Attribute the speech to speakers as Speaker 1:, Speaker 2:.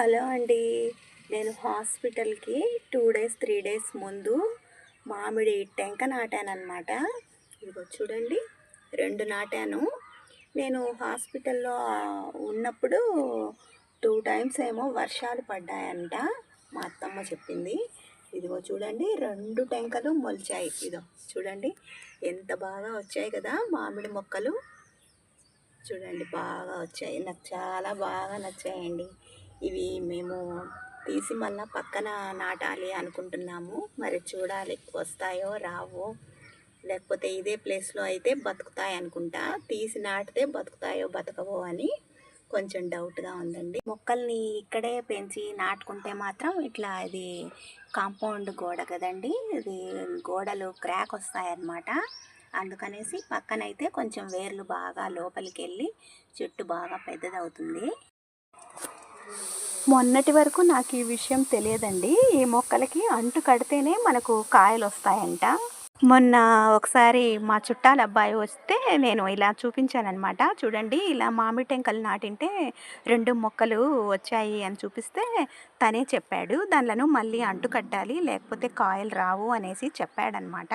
Speaker 1: Hello అండి. నేను హాస్పిటల్కి టూ డేస్ త్రీ డేస్ ముందు మామిడి టెంక నాటాను అనమాట ఇదిగో చూడండి రెండు నాటాను. నేను హాస్పిటల్లో ఉన్నప్పుడు టూ టైమ్స్ ఏమో వర్షాలు పడ్డాయంట మా అత్తమ్మ చెప్పింది. ఇదిగో చూడండి రెండు టెంకలు మొలిచాయి. ఇదో చూడండి ఎంత బాగా వచ్చాయి కదా మామిడి మొక్కలు. చూడండి బాగా వచ్చాయి. నాకు చాలా బాగా నచ్చాయండి. ఇవి మేము తీసి మళ్ళీ పక్కన నాటాలి అనుకుంటున్నాము. మరి చూడాలి వస్తాయో రావో. లేకపోతే ఇదే ప్లేస్లో అయితే బతుకుతాయి అనుకుంటా. తీసి నాటితే బతుకుతాయో బతకవో అని కొంచెం డౌట్గా ఉందండి. మొక్కల్ని ఇక్కడే పెంచి నాటుకుంటే మాత్రం ఇట్లా ఇది కాంపౌండ్ గోడ కదండి. ఇది గోడలు క్రాక్ వస్తాయన్నమాట. అందుకనేసి పక్కనైతే కొంచెం వేర్లు బాగా లోపలికి వెళ్ళి చెట్టు బాగా పెద్దదవుతుంది. మొన్నటి వరకు నాకు ఈ విషయం తెలియదండి. ఈ మొక్కలకి అంటు కడితేనే మనకు కాయలు వస్తాయంట. మొన్న ఒకసారి మా చుట్టాల అబ్బాయి వస్తే నేను ఇలా చూపించానమాట చూడండి ఇలా మామిడి టెంకలు నాటింటే రెండు మొక్కలు వచ్చాయి అని చూపిస్తే తనే చెప్పాడు. దానిలను మళ్ళీ అంటు కట్టాలి లేకపోతే కాయలు రావు అనేసి చెప్పాడనమాట